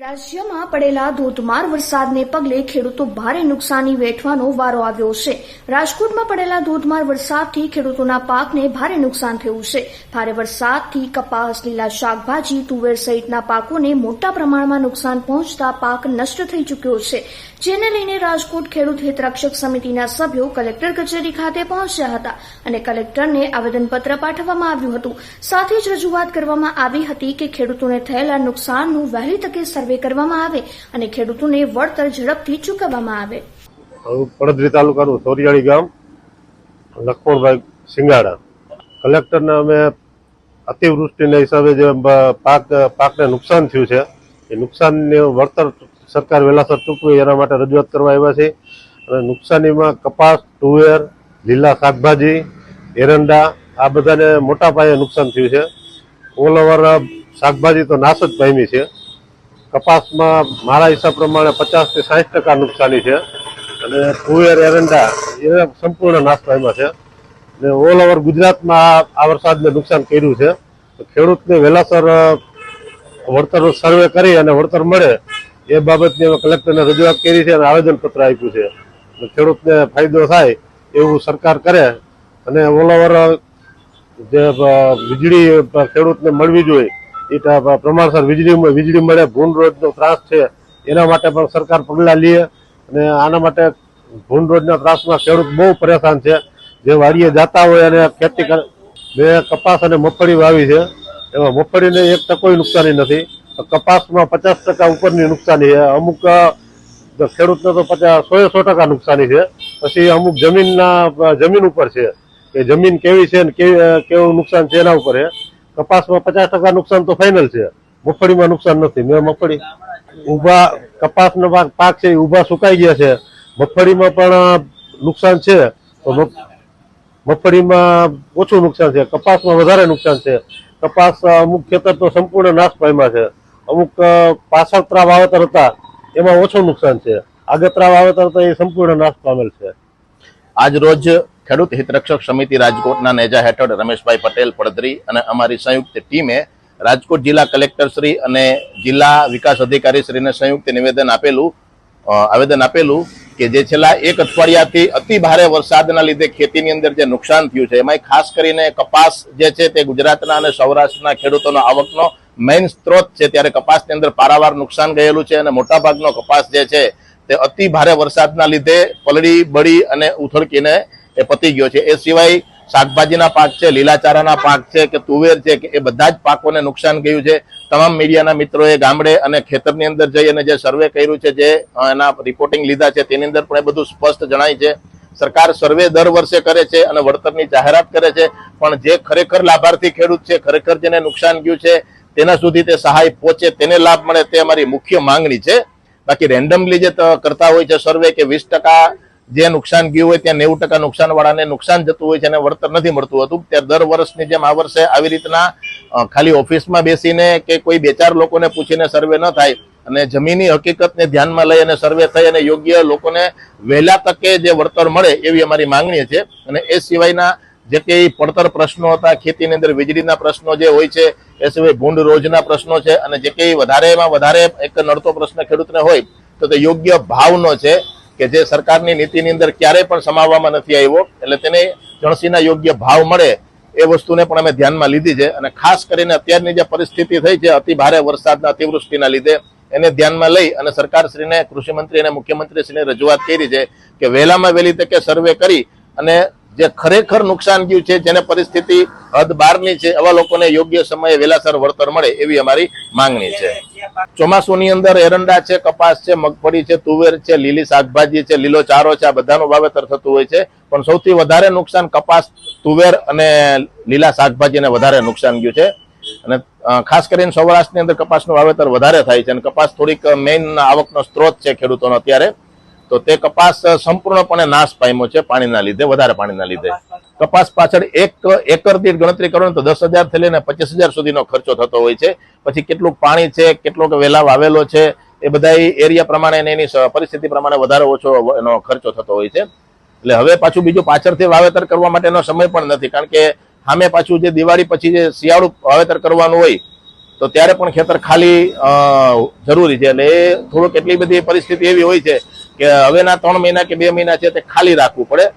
રાજ્યમાં પડેલા ધોધમાર વરસાદને પગલે ખેડૂતો ભારે નુકસાની વેઠવાનો વારો આવ્યો છે. રાજકોટમાં પડેલા ધોધમાર વરસાદથી ખેડૂતોના પાકને ભારે નુકસાન થયું છે. ભારે વરસાદથી કપાસ, લીલા શાકભાજી, તુવેર સહિતના પાકોને મોટા પ્રમાણમાં નુકસાન પહોંચતા પાક નષ્ટ થઈ ચૂક્યો છે. જેને લઈને રાજકોટ ખેડૂત હિતરક્ષક સમિતિના સભ્યો કલેક્ટર કચેરી ખાતે પહોંચ્યા હતા અને કલેક્ટરને આવેદનપત્ર પાઠવવામાં આવ્યું હતું. સાથે જ રજૂઆત કરવામાં આવી હતી કે ખેડૂતોને થયેલા નુકસાનનું વહેલી તકે સર્વે કરવામાં આવે અને ખેડૂતોને વળતર ઝડપથી ચૂકવવામાં આવે. પડદરી તાલુકાનું સોરિયાળી ગામ લખમણભાઈ સિંગાડા કલેક્ટરને અમે અતિવૃષ્ટિના હિસાબે જે પાક, પાકને નુકસાન થયું છે, એ નુકસાનને વળતર સરકાર વહેલાસર ચૂકવે, એના માટે રજૂઆત કરવા આવ્યા છે. અને નુકસાનીમાં કપાસ, તુવેર, લીલા શાકભાજી, એરંડા, આ બધાને મોટા પાયે નુકસાન થયું છે. ઓલ ઓવર શાકભાજી તો નાશ જ પામી છે. કપાસમાં મારા હિસાબ પ્રમાણે પચાસથી સાઠ ટકા નુકસાની છે. અને તુવેર, એરંડા, એ સંપૂર્ણ નાશ પામ્યા છે. અને ઓલ ઓવર ગુજરાતમાં આ- વરસાદને નુકસાન કર્યું છે. ખેડૂતને વહેલાસર વળતર સર્વે કરી અને વળતર મળે એ બાબતની અમે કલેક્ટરને રજૂઆત કરી છે અને આવેદનપત્ર આપ્યું છે. ખેડૂતને ફાયદો થાય એવું સરકાર કરે અને ઓલ ઓવર જે વીજળી ખેડૂતને મળવી જોઈએ એ પ્રમાણસર વીજળી વીજળી મળે ભૂન રોજનો ત્રાસ છે, એના માટે પણ સરકાર પગલાં લે અને આના માટે ભૂન રોજના ત્રાસમાં ખેડૂત બહુ પરેશાન છે. જે વાડીએ જાતા હોય અને ખેતી કરે મેં કપાસ અને મગફળી વાવી છે, એમાં મગફળીને એક ટકોય નુકસાની નથી. કપાસમાં પચાસ ટકા ઉપરની નુકસાની છે. અમુક ખેડૂતને તો પચાસ સો સો ટકા નુકસાની છે. પછી અમુક જમીનના જમીન ઉપર છે કે જમીન કેવી છે ને કેવી કેવું નુકસાન છે એના ઉપર છે. કપાસમાં પચાસ ટકા નુકસાન તો ફાઇનલ છે. મગફળીમાં નુકસાન નથી. મેં મગફળી ઊભા, કપાસનો પાક છે એ ઊભા સુકાઈ ગયા છે. મગફળીમાં પણ નુકસાન છે. તો મગ- મગફળીમાં ઓછું નુકસાન છે. કપાસમાં વધારે નુકસાન છે. કપાસ અમુક ખેતર તો સંપૂર્ણ નાશ પામ્યા છે. અમુક પાછળ પાછળતરા વાવેતર હતા. એમાં ઓછું નુકસાન છે. આગતરા વાવેતર તો એ સંપૂર્ણ નાશ પામેલ છે. આજ રોજ ખેડૂત હિતરક્ષક સમિતિ રાજકોટના નેજા હેઠળ રમેશભાઈ પટેલ, પડદરી અને અમારી સંયુક્ત ટીમે રાજકોટ જિલ્લા કલેક્ટર શ્રી અને જિલ્લા વિકાસ અધિકારી શ્રીને સંયુક્ત નિવેદન આપેલું આવેદન આપેલું કે જે છેલ્લા એક અઠવાડિયાથી અતિ ભારે વરસાદના લીધે ખેતીની અંદર જે નુકસાન થયું છે એમાં ખાસ કરીને કપાસ જે છે તે ગુજરાતના અને સૌરાષ્ટ્રના ખેડૂતોનો આવકનો મેઇન સ્ત્રોત છે, ત્યારે કપાસની અંદર પારાવાર નુકસાન ગયેલું છે અને મોટાભાગનો કપાસ જે છે તે અતિ ભારે વરસાદના લીધે પલળી, બળી અને ઉથળકીને એ પતી ગયો છે. એ સિવાય શાકભાજીના પાક છે, લીલાચારાના પાક છે કે તુવેર છે કે એ બધા જ પાકોને નુકસાન ગયું છે. તમામ મીડિયાના મિત્રોએ ગામડે અને ખેતરની અંદર જઈ અને જે સર્વે કર્યું છે, જે એના રિપોર્ટિંગ લીધા છે, તેની અંદર પણ એ બધું સ્પષ્ટ જણાય છે. સરકાર સર્વે દર વર્ષે કરે છે અને વળતરની જાહેરાત કરે છે, પણ જે ખરેખર લાભાર્થી ખેડૂત છે, ખરેખર જેને નુકસાન ગયું છે, તેના સુધી તે સહાય પહોંચે, તેને લાભ મળે તે અમારી મુખ્ય માંગણી છે. બાકી રેન્ડમલી જે કરતા હોય છે સર્વે કે વીસ ટકા જે નુકસાન ગયું હોય ત્યાં નેવું ટકા નુકસાન વાળાને નુકસાન જતું હોય છે અને વળતર નથી મળતું હતું. ત્યારે દર વર્ષની જેમ આ વર્ષે આવી રીતના ખાલી ઓફિસમાં બેસીને કે કોઈ બે ચાર લોકોને પૂછીને સર્વે ન થાય અને જમીની હકીકતને ધ્યાનમાં લઈ અને સર્વે થઈ અને યોગ્ય લોકોને વહેલા તકે જે વળતર મળે એવી અમારી માંગણી છે. અને એ સિવાયના જે કંઈ પડતર પ્રશ્નો હતા, ખેતીની અંદર વીજળીના પ્રશ્નો જે હોય છે એ સિવાય ભૂંડ રોજના પ્રશ્નો છે અને જે કંઈ વધારેમાં વધારે એક નડતો પ્રશ્ન ખેડૂતને હોય, તો તે યોગ્ય ભાવનો છે કે જે સરકારની નીતિની અંદર ક્યારેય પણ સમાવવામાં નથી આવ્યો, એટલે તેને જણસીના યોગ્ય ભાવ મળે એ વસ્તુને પણ અમે ધ્યાનમાં લીધી છે. અને ખાસ કરીને અત્યારની જે પરિસ્થિતિ થઈ છે, અતિ ભારે વરસાદના અતિવૃષ્ટિના લીધે, એને ધ્યાનમાં લઈ અને સરકારશ્રીને, કૃષિમંત્રી અને મુખ્યમંત્રીશ્રીને રજૂઆત કરી છે કે વહેલામાં વહેલી તકે સર્વે કરી અને જે ખરેખર નુકસાન ગયું છે, જેને પરિસ્થિતિ હદ બહારની છે એવા લોકોને યોગ્ય સમયે વેલાસર વળતર મળે એવી અમારી માંગણી છે. ચોમાસુની અંદર એરંડા છે, કપાસ છે, મગફળી છે, તુવેર છે, લીલી શાકભાજી છે, લીલો ચારો છે, આ બધાનું વાવેતર થતું હોય છે. પણ સૌથી વધારે નુકસાન કપાસ, તુવેર અને લીલા શાકભાજીને વધારે નુકસાન ગયું છે. અને ખાસ કરીને સૌરાષ્ટ્રની અંદર કપાસનું વાવેતર વધારે થાય છે અને કપાસ થોડીક મેઇન આવકનો સ્ત્રોત છે ખેડૂતોનો અત્યારે. તો તે કપાસ સંપૂર્ણપણે નાશ પામ્યો છે પાણીના લીધે, વધારે પાણીના લીધે. કપાસ પાછળ એક એકર દીઠ ગણતરી કરો તો દસ હજારથી લઈને પચીસ હજાર સુધીનો ખર્ચો થતો હોય છે. પછી કેટલું પાણી છે, કેટલો વેલા વાવેલો છે, એ બધા એરિયા પ્રમાણે એની પરિસ્થિતિ પ્રમાણે વધારે ઓછો એનો ખર્ચો થતો હોય છે. એટલે હવે પાછું બીજું પાછળથી વાવેતર કરવા માટેનો સમય પણ નથી, કારણ કે સામે પાછું જે દિવાળી પછી જે શિયાળુ વાવેતર કરવાનું હોય, તો ત્યારે પણ ખેતર ખાલી જરૂરી છે. એટલે એ થોડુંક એટલી બધી પરિસ્થિતિ એવી હોય છે કે હવેના ત્રણ મહિના કે બે મહિના છે તે ખાલી રાખવું પડે.